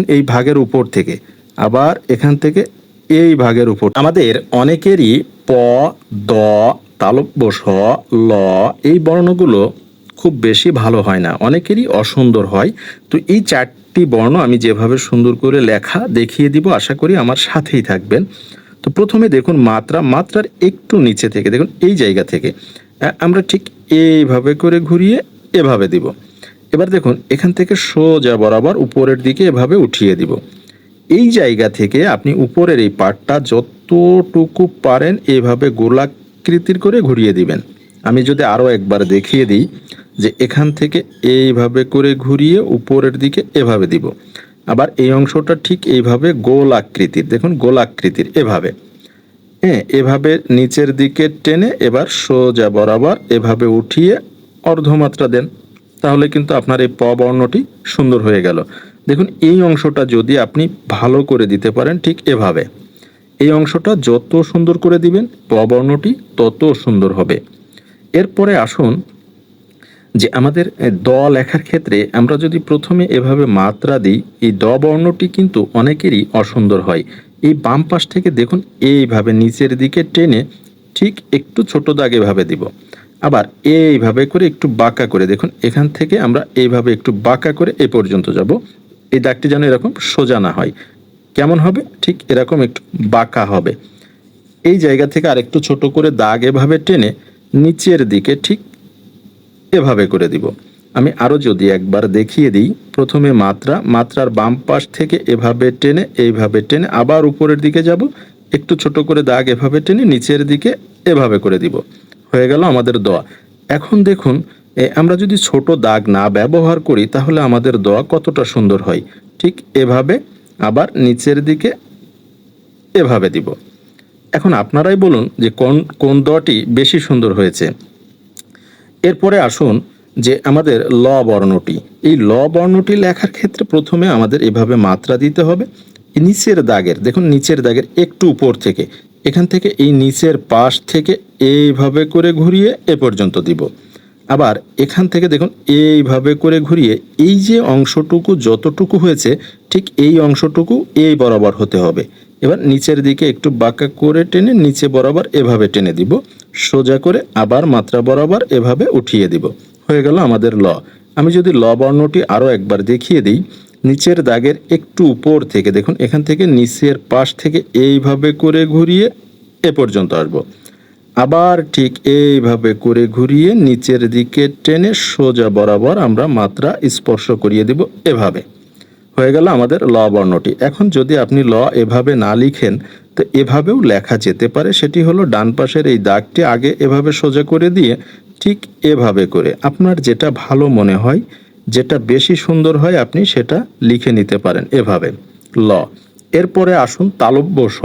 দেখুন এই ভাগের উপর থেকে। আবার এখান থেকে এই ভাগের উপর। আমাদের অনেকেরই প, দ, তালব্য, স, ল এই বর্ণগুলো খুব বেশি ভালো হয় না। অনেকেরই অসুন্দর হয়। তো এই চারটি বর্ণ আমি যেভাবে সুন্দর করে লেখা দেখিয়ে দিব, আশা করি আমার সাথেই থাকবেন। তো প্রথমে দেখুন মাত্রা। মাত্রার একটু নিচে থেকে, দেখুন এই জায়গা থেকে। আমরা ঠিক এইভাবে করে ঘুরিয়ে এভাবে দিব। এবার দেখুন, এখান থেকে সোজা বরাবর উপরের দিকে এভাবে উঠিয়ে দিব। এই জায়গা থেকে আপনি উপরের এই পার্টটা যতটুকু পারেন এভাবে গোলাকৃতির করে ঘুরিয়ে দিবেন। আমি যদি আরও একবার দেখিয়ে দিই যে এখান থেকে এইভাবে করে ঘুরিয়ে উপরের দিকে এভাবে দিব। আবার এই অংশটা ঠিক এইভাবে গোল আকৃতির দেখুন গোল আকৃতির এভাবে। হ্যাঁ এভাবে নিচের দিকে টেনে এবার সোজা বরাবর এভাবে উঠিয়ে অর্ধমাত্রা দেন। তাহলে কিন্তু আপনার এই প বর্ণটি সুন্দর হয়ে গেল। দেখুন, এই অংশটা যদি আপনি ভালো করে দিতে পারেন ঠিক এভাবে। এই অংশটা যত সুন্দর করে দিবেন, প বর্ণটি তত সুন্দর হবে। এরপরে আসুন যে আমাদের দ লেখার ক্ষেত্রে আমরা যদি প্রথমে এভাবে মাত্রা দিই, এই দ বর্ণটি কিন্তু অনেকেরই অসুন্দর হয়। এই বাম পাশ থেকে দেখুন, এইভাবে নিচের দিকে টেনে ঠিক একটু ছোট দাগ এভাবে দিব। আবার এইভাবে করে একটু বাঁকা করে দেখুন, এখান থেকে আমরা এইভাবে একটু বাঁকা করে এ পর্যন্ত যাব। এই দাগটি যেন এরকম সোজা না হয়। কেমন হবে? ঠিক এরকম একটু বাঁকা হবে। এই জায়গা থেকে আরেকটু ছোট করে দাগ এভাবে টেনে নিচের দিকে ঠিক এভাবে করে দিব। আমি আরও যদি একবার দেখিয়ে দিই, প্রথমে মাত্রা, মাত্রার বাম পাশ থেকে এভাবে টেনে, এইভাবে টেনে আবার উপরের দিকে যাব। একটু ছোট করে দাগ এভাবে টেনে নিচের দিকে এভাবে করে দিব। হয়ে গেল আমাদের দোয়া। এখন দেখুন আমরা যদি ছোট দাগ না ব্যবহার করি, তাহলে আমাদের দোয়া কতটা সুন্দর হয়। ঠিক এভাবে আবার নিচের দিকে এভাবে দিব। এখন আপনারাই বলুন যে কোন কোন দোয়াটি বেশি সুন্দর হয়েছে। এরপরে আসুন যে আমাদের ল বর্ণটি। এই ল বর্ণটি লেখার ক্ষেত্রে প্রথমে আমাদের এভাবে মাত্রা দিতে হবে। নিচের দাগের, দেখুন নিচের দাগের একটু উপর থেকে। এখান থেকে এই নিচের পাশ থেকে এইভাবে করে ঘুরিয়ে এ পর্যন্ত দিব। আবার এখান থেকে দেখুন, এইভাবে করে ঘুরিয়ে এই যে অংশটুকু যতটুকু হয়েছে, ঠিক এই অংশটুকু এই বরাবর হতে হবে। এবার নিচের দিকে একটু বাঁকা করে টেনে নিচে বরাবর এভাবে টেনে দিব। সোজা করে আবার মাত্রা বরাবর এভাবে উঠিয়ে দিব। হয়ে গেল আমাদের ল। আমি যদি ল বর্ণটি আরও একবার দেখিয়ে দিই নিচের দাগের একটু উপর থেকে, দেখুন, এখান থেকে নিচের পাশ থেকে এইভাবে করে ঘুরিয়ে এ পর্যন্ত আসব। আবার ঠিক এইভাবে করে ঘুরিয়ে নিচের দিকে টেনে সোজা বরাবর আমরা মাত্রা স্পর্শ করিয়ে দিব এভাবে। হয়ে গেল আমাদের ল বর্ণটি। এখন যদি আপনি ল এভাবে না লিখেন, তো এভাবেও লেখা যেতে পারে। সেটি হলো ডান পাশের এই দাগটি আগে এভাবে সোজা করে দিয়ে ঠিক এভাবে করে। আপনার যেটা ভালো মনে হয় যেটা বেশি সুন্দর হয় আপনি সেটা লিখে নিতে পারেন এভাবে। ল। এরপরে আসুন তালব্য স।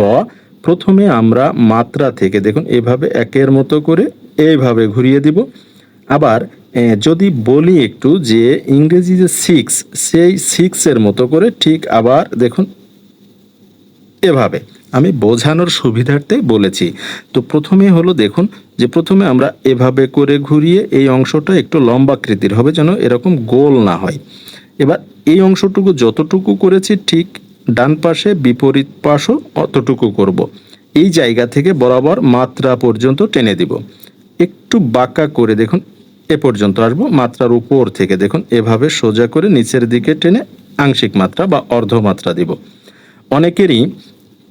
প্রথমে আমরা মাত্রা থেকে, দেখুন এভাবে একের মতো করে এইভাবে ঘুরিয়ে দিব। আবার যদি বলি একটু যে ইংরেজি যে সিক্স সেই সিক্সের মতো করে ঠিক আবার দেখুন এভাবে। আমি বোঝানোর সুবিধার্থে বলেছি। তো প্রথমে হলো দেখুন যে প্রথমে আমরা এভাবে করে ঘুরিয়ে এই অংশটা একটু লম্বাকৃতির হবে যেন এরকম গোল না হয়। এবার এই অংশটুকু যতটুকু করেছি ঠিক ডান পাশে বিপরীত পাশও অতটুকু করব। এই জায়গা থেকে বরাবর মাত্রা পর্যন্ত টেনে দিব। একটু বাঁকা করে দেখুন, এ পর্যন্ত আসব। মাত্রার উপর থেকে দেখুন, এভাবে সোজা করে নিচের দিকে টেনে আংশিক মাত্রা বা অর্ধমাত্রা দিব। অনেকেরই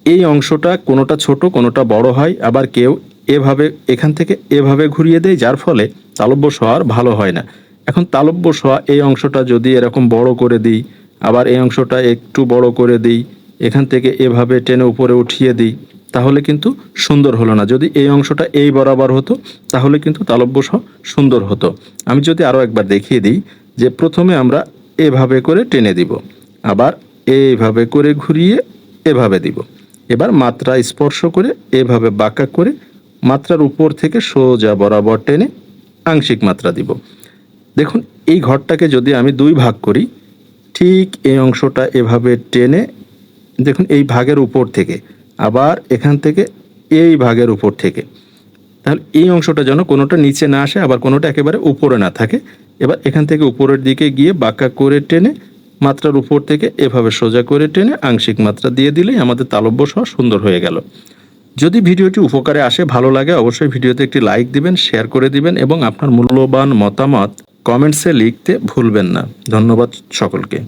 এই অংশটা কোনোটা ছোট, কোনোটা বড় হয়। আবার কেউ এভাবে, এখান থেকে এভাবে ঘুরিয়ে দেয়, যার ফলে তালব্য সোয়ার ভালো হয় না। এখন তালব্য সোয়া, এই অংশটা যদি এরকম বড় করে দিই, আবার এই অংশটা একটু বড় করে দিই, এখান থেকে এভাবে টেনে উপরে উঠিয়ে দিই, তাহলে কিন্তু সুন্দর হলো না। যদি এই অংশটা এই বরাবর হতো, তাহলে কিন্তু তালব্য স সুন্দর হতো। আমি যদি আরও একবার দেখিয়ে দিই, যে প্রথমে আমরা এভাবে করে টেনে দিব, আবার এইভাবে করে ঘুরিয়ে এভাবে দিব। এবার মাত্রা স্পর্শ করে এভাবে বাঁকা করে মাত্রার উপর থেকে সোজা বরাবর টেনে আংশিক মাত্রা দিব। দেখুন, এই ঘরটাকে যদি আমি দুই ভাগ করি, ঠিক এই অংশটা এভাবে টেনে, দেখুন, এই ভাগের উপর থেকে, আবার এখান থেকে এই ভাগের উপর থেকে। তাহলে এই অংশটা যেন কোনোটা নিচে না আসে, আবার কোনোটা একেবারে উপরে না থাকে, এবার এখান থেকে উপরের দিকে গিয়ে বাঁকা করে টেনে মাত্রার উপর থেকে এভাবে সোজা করে টেনে আংশিক মাত্রা দিয়ে দিলেই আমাদের তালব্য সহ সুন্দর হয়ে গেল। যদি ভিডিওটি উপকারে আসে, ভালো লাগে, অবশ্যই ভিডিওতে একটি লাইক দিবেন, শেয়ার করে দিবেন এবং আপনার মূল্যবান মতামত কমেন্টসে লিখতে ভুলবেন না। ধন্যবাদ সকলকে।